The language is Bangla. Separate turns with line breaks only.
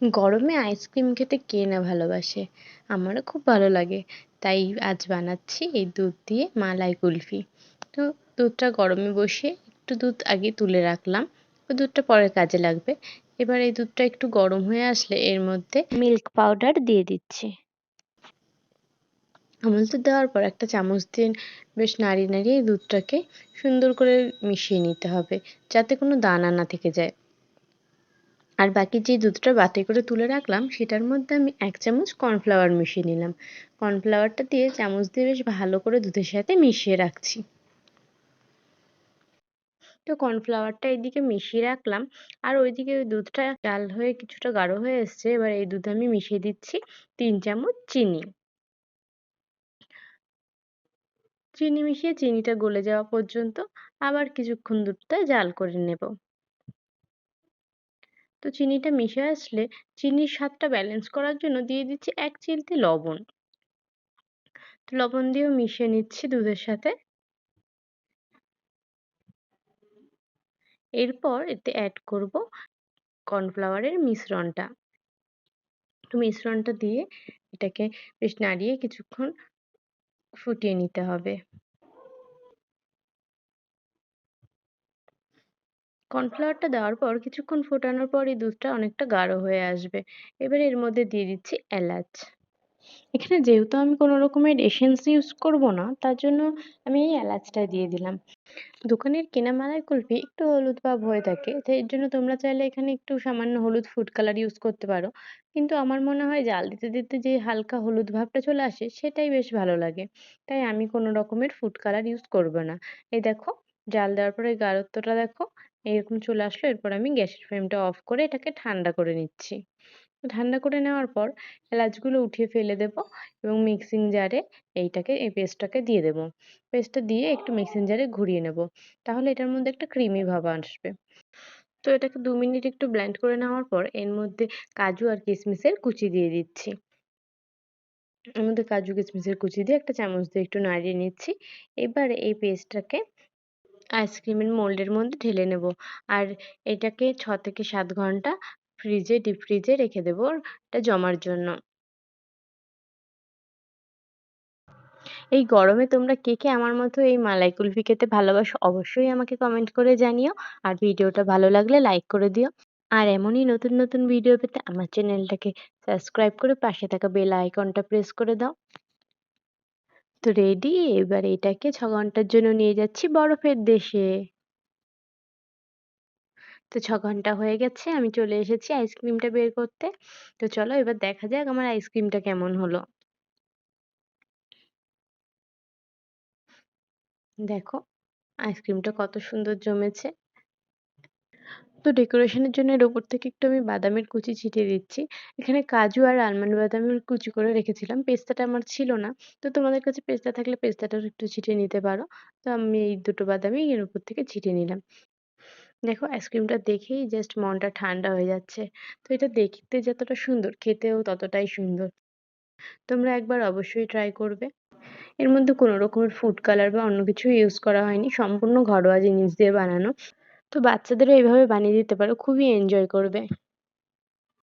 গরমে আইসক্রিম খেতে কে না ভালোবাসে? আমারও খুব ভালো লাগে। তাই আজ বানাচ্ছি এই দুধ দিয়ে মালাই কুলফি। তো দুধটা গরমে বসিয়ে একটু দুধ আগে তুলে রাখলাম। ওই দুধটা পরে কাজে লাগবে। এবার এই দুধটা একটু গরম হয়ে আসলে এর মধ্যে মিল্ক পাউডার দিয়ে দিচ্ছি। আমুল দুধ দেওয়ার পর একটা চামচ দিয়ে বেশ নাড়িয়ে নাড়িয়ে দুধটাকে সুন্দর করে মিশিয়ে নিতে হবে। যাতে কোনো দানা না থেকে যায়। আর বাকি যে দুধটা বাটি করে তুলে রাখলাম, সেটার মধ্যে আমি এক চামচ কর্নফ্লাওয়ার মিশিয়ে নিলাম। কর্নফ্লাওয়ারটা দিয়ে চামচ দিয়ে বেশ ভালো করে দুধের সাথে মিশিয়ে রাখছি। তো কর্নফ্লাওয়ারটা এইদিকে মিশিয়ে রাখলাম। আর ওইদিকে ওই দুধটা জাল হয়ে কিছুটা গাঢ় হয়ে এসছে, এবার এই দুধে আমি মিশিয়ে দিচ্ছি তিন চামচ চিনি। চিনি মিশিয়ে চিনিটা গলে যাওয়া পর্যন্ত আবার কিছুক্ষণ দুধটা জাল করে নেব। তো চিনিটা মিশে আসলে চিনির স্বাদটা ব্যালেন্স করার জন্য দিয়ে দিচ্ছি এক চিলতে লবণ। তো লবণ দিয়েও মিশিয়ে নিচ্ছি দুধের সাথে। এরপর এতে অ্যাড করব কর্নফ্লাওয়ারের মিশ্রণটা। তো মিশ্রণটা দিয়ে এটাকে বেশ নাড়িয়ে কিছুক্ষণ ফুটিয়ে নিতে হবে। কর্নফ্লাওয়ারটা দেওয়ার পর কিছুক্ষণ ফোটানোর পর এই দুধটা অনেকটা গাঢ় হয়ে আসবে। এবার এর মধ্যে দিয়ে দিচ্ছি এলাচ। এখানে যেহেতু আমি কোনো রকমের এসেন্স ইউজ করব না, তার জন্য আমি এই এলাচটা দিয়ে দিলাম। দোকানের কেনা মালাই কুলফি একটু হলুদ ভাব হয়ে থাকে, তো এর জন্য তোমরা চাইলে এখানে একটু সামান্য হলুদ ফুড কালার ইউজ করতে পারো। কিন্তু আমার মনে হয় জাল দিতে দিতে যে হালকা হলুদ ভাবটা চলে আসে, সেটাই বেশ ভালো লাগে। তাই আমি কোনো রকমের ফুড কালার ইউজ করব না। এই দেখো, জাল দেওয়ার পরে গাঢ়ত্বটা দেখো এরকম চলে আসলো। এরপর আমি গ্যাসের ফ্লেমটা অফ করে এটাকে ঠান্ডা করে নিচ্ছি। ঠান্ডা করে নেওয়ার পর এলাচগুলো উঠিয়ে ফেলে দেব এবং মিক্সিং জারে এইটাকে, এই পেস্টটাকে দিয়ে দেব। পেস্টটা দিয়ে একটু মিক্সিং জারে ঘুরিয়ে নেব। তাহলে এটার মধ্যে একটা ক্রিমি ভাব আসবে। তো এটাকে দু মিনিট একটু ব্লেন্ড করে নেওয়ার পর এর মধ্যে কাজু আর কিশমিশের কুচি দিয়ে দিচ্ছি। এর মধ্যে কাজু কিশমিশের কুচি দিয়ে একটা চামচ দিয়ে একটু নাড়িয়ে নিচ্ছি। এবার এই পেস্টটাকে আইসক্রিমের মোল্ডের মধ্যে ঢেলে নেব। আর এটাকে ছ থেকে সাত ঘণ্টা ফ্রিজে, ডিপ ফ্রিজে রেখে দেবো এটা জমার জন্য। এই গরমে তোমরা কে কে আমার মতো এই মালাই কুলফি খেতে ভালোবাসো অবশ্যই আমাকে কমেন্ট করে জানিও। আর ভিডিওটা ভালো লাগলে লাইক করে দিও। আর এমনই নতুন নতুন ভিডিও পেতে আমার চ্যানেলটাকে সাবস্ক্রাইব করে পাশে থাকা বেল আইকনটা প্রেস করে দাও। তো রেডি এবার এটাকে ছ ঘণ্টার জন্য নিয়ে যাচ্ছি বরফের দেশে। তো ছ ঘণ্টা হয়ে গেছে, আমি চলে এসেছি আইসক্রিমটা বের করতে। তো চলো এবার দেখা যাক আমার আইসক্রিমটা কেমন হলো। দেখো আইসক্রিমটা কত সুন্দর জমেছে। তো ডেকোরেশনের জন্য এর ওপর থেকে একটু আমি বাদামের কুচি ছিটিয়ে দিচ্ছি। এখানে কাজু আর আলমন্ড বাদামের কুচি করে রেখেছিলাম। পেস্তাটা আমার ছিল না। তো তোমাদের কাছে পেস্তা থাকলে পেস্তাটাও একটু ছিটিয়ে নিতে পারো। তো আমি এই দুটো বাদামই এর উপর থেকে ছিটিয়ে নিলাম। দেখো আইসক্রিমটা দেখেই জাস্ট মনটা ঠান্ডা হয়ে যাচ্ছে। তো এটা দেখতে যতটা সুন্দর, খেতেও ততটাই সুন্দর। তোমরা একবার অবশ্যই ট্রাই করবে। এর মধ্যে কোনো রকমের ফুড কালার বা অন্য কিছু ইউজ করা হয়নি। সম্পূর্ণ ঘরোয়া জিনিস দিয়ে বানানো। তো বাচ্চাদেরও এইভাবে বানিয়ে দিতে পারো খুবই enjoy করবে।